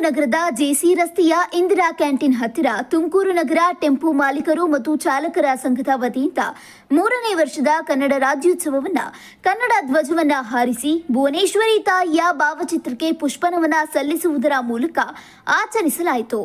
ನಗರದ ಜೆಸಿ ರಸ್ತೆಯ ಇಂದಿರಾ ಕ್ಯಾಂಟೀನ್ ಹತ್ತಿರ ತುಮಕೂರು ನಗರ ಟೆಂಪೋ ಮಾಲೀಕರು ಮತ್ತು ಚಾಲಕರ ಸಂಘದ ವತಿಯಿಂದ ಮೂರನೇ ವರ್ಷದ ಕನ್ನಡ ರಾಜ್ಯೋತ್ಸವವನ್ನು ಕನ್ನಡ ಧ್ವಜವನ್ನ ಹಾರಿಸಿ ಭುವನೇಶ್ವರಿ ತಾಯಿಯ ಭಾವಚಿತ್ರಕ್ಕೆ ಪುಷ್ಪನಮನ ಸಲ್ಲಿಸುವುದರ ಮೂಲಕ ಆಚರಿಸಲಾಯಿತು.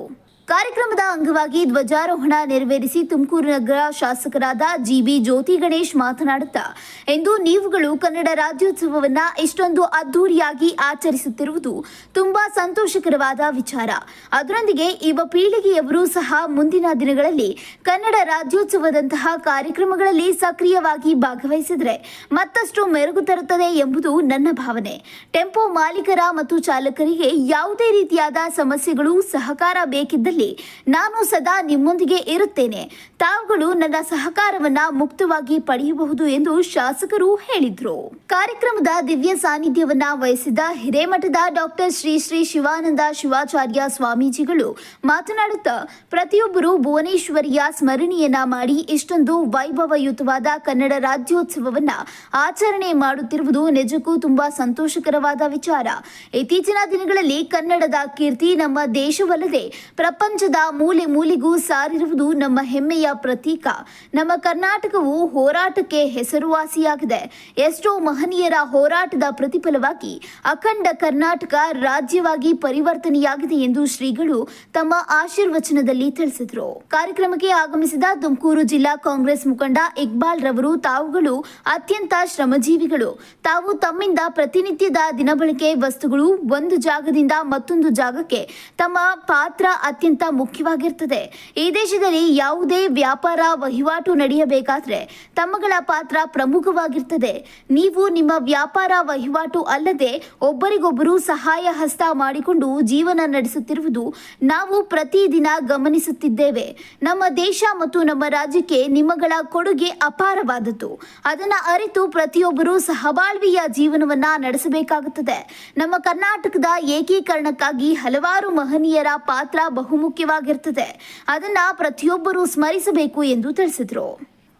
ಕಾರ್ಯಕ್ರಮದ ಅಂಗವಾಗಿ ಧ್ವಜಾರೋಹಣ ನೆರವೇರಿಸಿ ತುಮಕೂರು ನಗರ ಶಾಸಕರಾದ ಜಿಬಿ ಜ್ಯೋತಿ ಗಣೇಶ್ ಮಾತನಾಡುತ್ತಾ ಎಂದು ನೀವುಗಳು ಕನ್ನಡ ರಾಜ್ಯೋತ್ಸವವನ್ನ ಇಷ್ಟೊಂದು ಅದ್ದೂರಿಯಾಗಿ ಆಚರಿಸುತ್ತಿರುವುದು ತುಂಬಾ ಸಂತೋಷಕರವಾದ ವಿಚಾರ. ಅದರೊಂದಿಗೆ ಯುವ ಪೀಳಿಗೆಯವರು ಸಹ ಮುಂದಿನ ದಿನಗಳಲ್ಲಿ ಕನ್ನಡ ರಾಜ್ಯೋತ್ಸವದಂತಹ ಕಾರ್ಯಕ್ರಮಗಳಲ್ಲಿ ಸಕ್ರಿಯವಾಗಿ ಭಾಗವಹಿಸಿದರೆ ಮತ್ತಷ್ಟು ಮೆರುಗು ತರುತ್ತದೆ ಎಂಬುದು ನನ್ನ ಭಾವನೆ. ಟೆಂಪೋ ಮಾಲೀಕರ ಮತ್ತು ಚಾಲಕರಿಗೆ ಯಾವುದೇ ರೀತಿಯಾದ ಸಮಸ್ಯೆಗಳು, ಸಹಕಾರ ಬೇಕಿದ್ದಲ್ಲಿ ನಾನು ಸದಾ ನಿಮ್ಮೊಂದಿಗೆ ಇರುತ್ತೇನೆ. ತಾವುಗಳು ನನ್ನ ಸಹಕಾರವನ್ನ ಮುಕ್ತವಾಗಿ ಪಡೆಯಬಹುದು ಎಂದು ಶಾಸಕರು ಹೇಳಿದ್ರು. ಕಾರ್ಯಕ್ರಮದ ದಿವ್ಯ ಸಾನ್ನಿಧ್ಯವನ್ನ ವಹಿಸಿದ ಹಿರೇಮಠದ ಡಾಕ್ಟರ್ ಶ್ರೀ ಶ್ರೀ ಶಿವಾನಂದ ಶಿವಾಚಾರ್ಯ ಸ್ವಾಮೀಜಿಗಳು ಮಾತನಾಡುತ್ತಾ ಪ್ರತಿಯೊಬ್ಬರು ಭುವನೇಶ್ವರಿಯ ಸ್ಮರಣೆಯನ್ನ ಮಾಡಿ ಇಷ್ಟೊಂದು ವೈಭವಯುತವಾದ ಕನ್ನಡ ರಾಜ್ಯೋತ್ಸವವನ್ನ ಆಚರಣೆ ಮಾಡುತ್ತಿರುವುದು ನಿಜಕ್ಕೂ ತುಂಬಾ ಸಂತೋಷಕರವಾದ ವಿಚಾರ. ಇತ್ತೀಚಿನ ದಿನಗಳಲ್ಲಿ ಕನ್ನಡದ ಕೀರ್ತಿ ನಮ್ಮ ದೇಶವಲ್ಲದೆ ಪ್ರಪಂಚದ ಮೂಲೆ ಮೂಲೆಗೂ ಸಾರಿರುವುದು ನಮ್ಮ ಹೆಮ್ಮೆಯ ಪ್ರತೀಕ. ನಮ್ಮ ಕರ್ನಾಟಕವು ಹೋರಾಟಕ್ಕೆ ಹೆಸರುವಾಸಿಯಾಗಿದೆ. ಎಷ್ಟೋ ಮಹನೀಯರ ಹೋರಾಟದ ಪ್ರತಿಫಲವಾಗಿ ಅಖಂಡ ಕರ್ನಾಟಕ ರಾಜ್ಯವಾಗಿ ಪರಿವರ್ತನೆಯಾಗಿದೆ ಎಂದು ಶ್ರೀಗಳು ತಮ್ಮ ಆಶೀರ್ವಚನದಲ್ಲಿ ತಿಳಿಸಿದರು. ಕಾರ್ಯಕ್ರಮಕ್ಕೆ ಆಗಮಿಸಿದ ತುಮಕೂರು ಜಿಲ್ಲಾ ಕಾಂಗ್ರೆಸ್ ಮುಖಂಡ ಇಕ್ಬಾಲ್ ರವರು ತಾವುಗಳು ಅತ್ಯಂತ ಶ್ರಮಜೀವಿಗಳು. ತಾವು ತಮ್ಮಿಂದ ಪ್ರತಿನಿತ್ಯದ ದಿನಬಳಕೆ ವಸ್ತುಗಳು ಒಂದು ಜಾಗದಿಂದ ಮತ್ತೊಂದು ಜಾಗಕ್ಕೆ ತಮ್ಮ ಪಾತ್ರ ಅತ್ಯಂತ ಮುಖ್ಯವಾಗಿರ್ತದೆ. ಈ ದೇಶದಲ್ಲಿ ಯಾವುದೇ ವ್ಯಾಪಾರ, ವಹಿವಾಟು ನಡೆಯಬೇಕಾದ್ರೆ ತಮ್ಮಗಳ ಪಾತ್ರ ಪ್ರಮುಖವಾಗಿರ್ತದೆ. ನೀವು ನಿಮ್ಮ ವ್ಯಾಪಾರ, ವಹಿವಾಟು ಅಲ್ಲದೆ ಒಬ್ಬರಿಗೊಬ್ಬರು ಸಹಾಯ ಹಸ್ತ ಮಾಡಿಕೊಂಡು ಜೀವನ ನಡೆಸುತ್ತಿರುವುದು ನಾವು ಪ್ರತಿದಿನ ಗಮನಿಸುತ್ತಿದ್ದೇವೆ. ನಮ್ಮ ದೇಶ ಮತ್ತು ನಮ್ಮ ರಾಜ್ಯಕ್ಕೆ ನಿಮ್ಮಗಳ ಕೊಡುಗೆ ಅಪಾರವಾದದ್ದು. ಅದನ್ನ ಅರಿತು ಪ್ರತಿಯೊಬ್ಬರು ಸಹಬಾಳ್ವೆಯ ಜೀವನವನ್ನ ನಡೆಸಬೇಕಾಗುತ್ತದೆ. ನಮ್ಮ ಕರ್ನಾಟಕದ ಏಕೀಕರಣಕ್ಕಾಗಿ ಹಲವಾರು ಮಹನೀಯರ ಪಾತ್ರ ಬಹುಮುಖ್ಯವಾಗಿರ್ತದೆ ಅದನ್ನ ಪ್ರತಿಯೊಬ್ಬರು ಸ್ಮರಿಸಬೇಕು ಎಂದು ತಿಳಿಸಿದರು.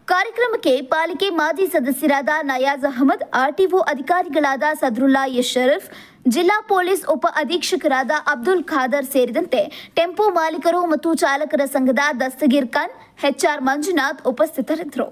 ಕಾರ್ಯಕ್ರಮಕ್ಕೆ ಪಾಲಿಕೆ ಮಾಜಿ ಸದಸ್ಯರಾದ ನಯಾಜ್ ಅಹಮದ್, ಆರ್ಟಿಒ ಅಧಿಕಾರಿಗಳಾದ ಸದ್ರುಲ್ಲಾ ಯಶರಫ್ ಶರಫ್, ಜಿಲ್ಲಾ ಪೊಲೀಸ್ ಉಪ ಅಧೀಕ್ಷಕರಾದ ಅಬ್ದುಲ್ ಖಾದರ್ ಸೇರಿದಂತೆ ಟೆಂಪೋ ಮಾಲೀಕರು ಮತ್ತು ಚಾಲಕರ ಸಂಘದ ದಸ್ತಗೀರ್ ಖಾನ್ ಎಚ್ಆರ್ ಮಂಜುನಾಥ್ ಉಪಸ್ಥಿತರಿದ್ದರು.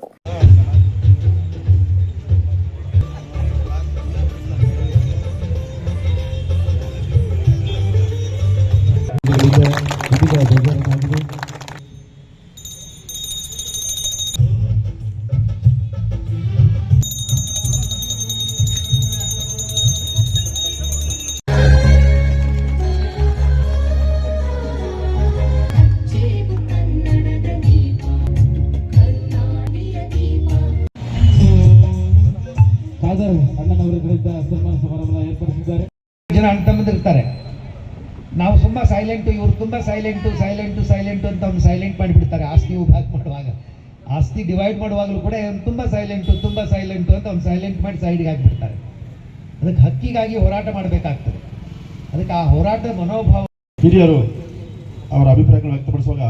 ಖಾದರ್ ಅಣ್ಣನವರ ವಿರುದ್ಧ ಸನ್ಮಾನ ಸಮಾರಂಭ ಏರ್ಪಡಿಸಿದ್ದಾರೆ. ಜನ ಅಣ್ಣ ತಮ್ಮಂದಿರ್ತಾರೆ ನಾವು ತುಂಬಾ ಸೈಲೆಂಟು ಇವ್ರು ತುಂಬಾ ಸೈಲೆಂಟು ಸೈಲೆಂಟು ಸೈಲೆಂಟು ಅಂತ ಅವ್ನು ಸೈಲೆಂಟ್ ಮಾಡಿಬಿಡ್ತಾರೆ. ಆಸ್ತಿ ವಿಭಾಗ ಮಾಡುವಾಗ. ಆಸ್ತಿ ಡಿವೈಡ್ ಮಾಡುವಾಗಲೂ ಕೂಡ ಇವ್ನು ತುಂಬಾ ಸೈಲೆಂಟು ತುಂಬಾ ಸೈಲೆಂಟು ಅಂತ ಅವ್ನು ಸೈಲೆಂಟ್ ಮಾಡಿ ಸೈಡ್ಗೆ ಹಾಕಿಬಿಡ್ತಾರೆ. ಅದಕ್ಕೆ ಹಕ್ಕಿಗಾಗಿ ಹೋರಾಟ ಮಾಡಬೇಕಾಗ್ತದೆ. ಅದಕ್ಕೆ ಆ ಹೋರಾಟದ ಮನೋಭಾವ ಹಿರಿಯರು ಅವರ ಅಭಿಪ್ರಾಯಗಳನ್ನು ವ್ಯಕ್ತಪಡಿಸುವಾಗ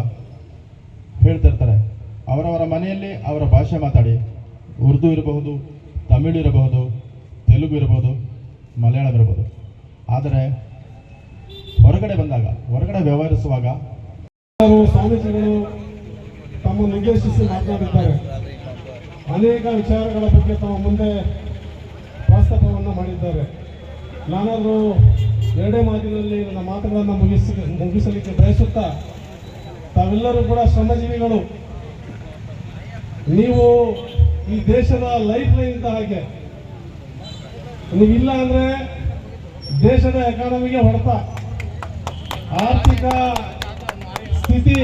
ಹೇಳ್ತಿರ್ತಾರೆ ಅವರವರ ಮನೆಯಲ್ಲಿ ಅವರ ಭಾಷೆ ಮಾತಾಡಿ ಉರ್ದು ಇರಬಹುದು ತಮಿಳು ಇರಬಹುದು, ತೆಲುಗು ಇರಬಹುದು, ಮಲಯಾಳಂ ಇರಬಹುದು. ಆದರೆ ಹೊರಗಡೆ ಬಂದಾಗ, ಹೊರಗಡೆ ವ್ಯವಹರಿಸುವಾಗ ಸ್ವಾಮೀಜಿಗಳು ತಮ್ಮ ಉದ್ದೇಶಿಸಿ ಮಾತನಾಡಿದ್ದಾರೆ. ಅನೇಕ ವಿಚಾರಗಳ ಬಗ್ಗೆ ತಮ್ಮ ಮುಂದೆ ಪ್ರಸ್ತಾಪವನ್ನು ಮಾಡಿದ್ದಾರೆ. ನಾನಾದರೂ ಎರಡೇ ಮಾತಿನಲ್ಲಿ ನನ್ನ ಮಾತುಗಳನ್ನು ಮುಗಿಸಿ, ಮುಗಿಸಲಿಕ್ಕೆ ಬಯಸುತ್ತಾ ತಾವೆಲ್ಲರೂ ಕೂಡ ಶ್ರಮಜೀವಿಗಳು, ನೀವು ಈ ದೇಶದ ಲೈಫ್ ಲೈನ್ ಇದ್ದ ಹಾಗೆ ನೀವಿಲ್ಲ ಅಂದ್ರೆ ದೇಶದ ಎಕಾನಮಿಗೆ ಹೊಡೆತ. ಆರ್ಥಿಕ ಸ್ಥಿತಿ